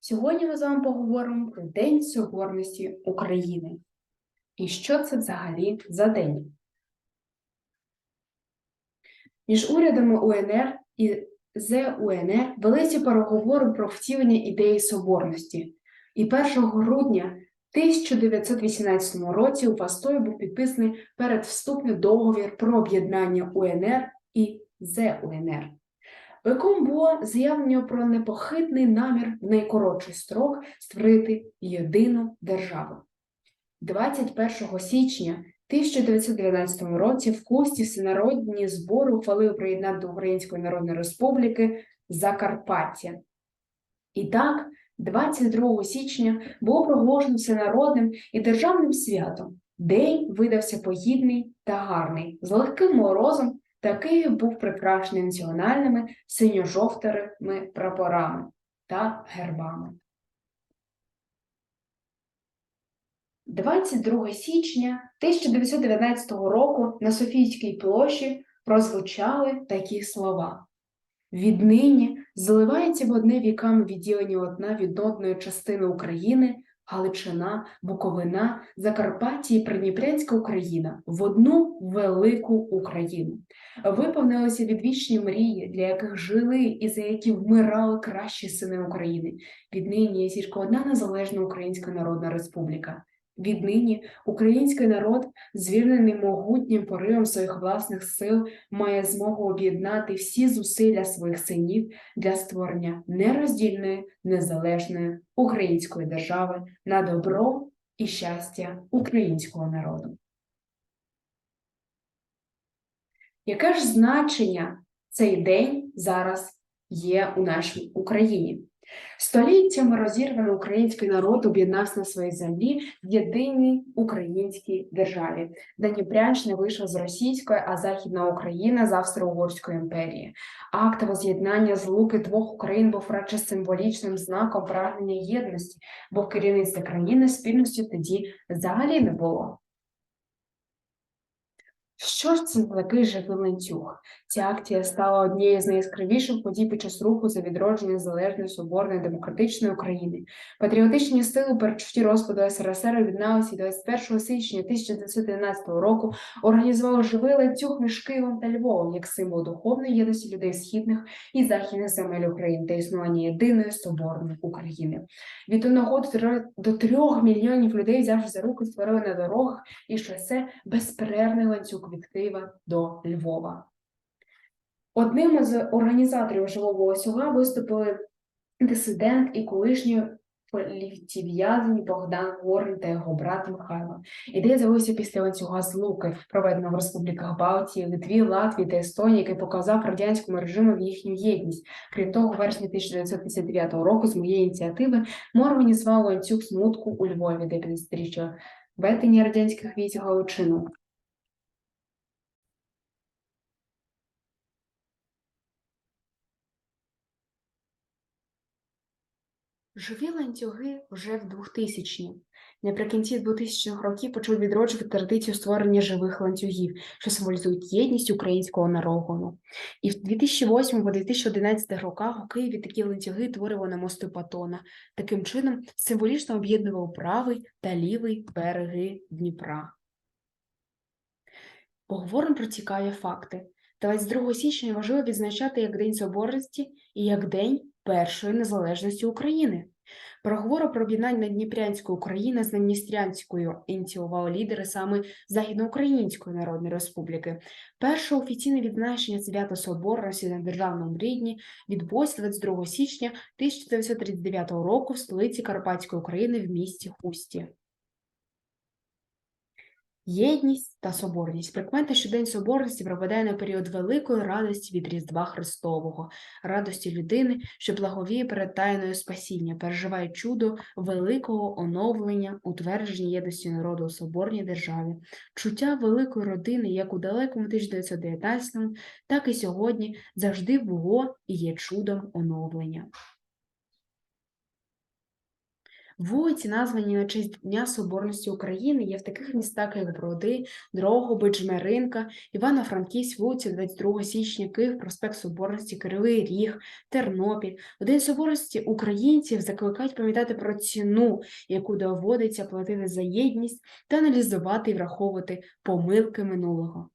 Сьогодні ми з вами поговоримо про День Соборності України. І що це взагалі за день? Між урядами УНР і ЗУНР велися переговори про втілення ідеї соборності. І 1 грудня 1918 році у Пастої був підписаний передвступний договір про об'єднання УНР і ЗУНР було заявлено про непохитний намір в найкоротший строк створити єдину державу. 21 січня 1919 році в Кості всенародні збори ухвалили приєднати до Української Народної Республіки Закарпаття. І так, 22 січня було проголошено всенародним і державним святом. День видався погідний та гарний, з легким морозом та Київ був прикрашений національними синьо-жовтими прапорами та гербами. 22 січня 1919 року на Софійській площі прозвучали такі слова. Віднині зливається в одне віками відділені одна від одної частини України, Галичина, Буковина, Закарпаття і Придніпрянська Україна в одну велику Україну. Виповнилися відвічні мрії, для яких жили і за які вмирали кращі сини України. Віднині є тільки одна незалежна Українська Народна Республіка. Віднині український народ, звільнений могутнім поривом своїх власних сил, має змогу об'єднати всі зусилля своїх синів для створення нероздільної, незалежної української держави на добро і щастя українського народу. Яке ж значення цей день зараз є у нашій Україні? Століттями розірваний український народ об'єднався на своїй землі в єдиній українській державі. Дніпрянщина вийшла з російської, а Західна Україна з Австро-Угорської імперії. Акт воз'єднання злуки двох Україн був радше символічним знаком прагнення єдності, бо в керівництві країни спільності тоді взагалі не було. Що ж це за такий живий ланцюг? Ця акція стала однією з найяскравіших подій під час руху за відродження залежної, соборної, демократичної України. Патріотичні сили перечутті розпаду СРСР об'єдналися і 21 січня 1911 року організували живий ланцюг між Києвом та Львовом як символ духовної єдності людей східних і західних земель України та існування єдиної соборної України. Від одного до трьох мільйонів людей, взявши за руки, створили на дорогах і шосе безперервний ланцюг від Києва до Львова. Одним із організаторів живого ланцюга виступили дисидент і колишній політв'язень Богдан Горн та його брат Михайло. Ідея з'явилася після ланцюга злуки, проведеного в республіках Балтії, Литві, Латвії та Естонії, який показав радянському режиму їхню єдність. Крім того, у вересні 1959 року з моєї ініціативи ми організували ланцюг смутку у Львові, де 50-річчя введення радянських військ в Галичину. Живі ланцюги вже в 2000-ні. Наприкінці 2000-х років почали відроджувати традицію створення живих ланцюгів, що символізують єдність українського народу. І в 2008-2011 роках у Києві такі ланцюги творили на мосту Патона. Таким чином символічно об'єднував правий та лівий береги Дніпра. Поговоримо про цікаві факти. 22 січня важливо відзначати як День Соборності і як День першої незалежності України. проговори про об'єднання Дніпрянської України з Надністрянською ініціювали лідери саме Західноукраїнської Народної Республіки. Перше офіційне відзначення свята Соборності на державному рівні відбулося 22 січня 1939 року в столиці Карпатської України в місті Хусті. Єдність та соборність. Прикмета, що День Соборності припадає на період великої радості від Різдва Христового, радості людини, що благовіє перед тайною спасіння, переживає чудо великого оновлення, утвердження єдності народу у соборній державі, чуття великої родини як у далекому 1919, так і сьогодні завжди було і є чудом оновлення. Вулиці, названі на честь Дня Соборності України, є в таких містах, як Броди, Дрогобич, Жмеринка, Івано-Франківськ, вулиця 22 січня, Київ, проспект Соборності, Кривий Ріг, Тернопіль. У День Соборності українців закликають пам'ятати про ціну, яку доводиться платити за єдність, та аналізувати і враховувати помилки минулого.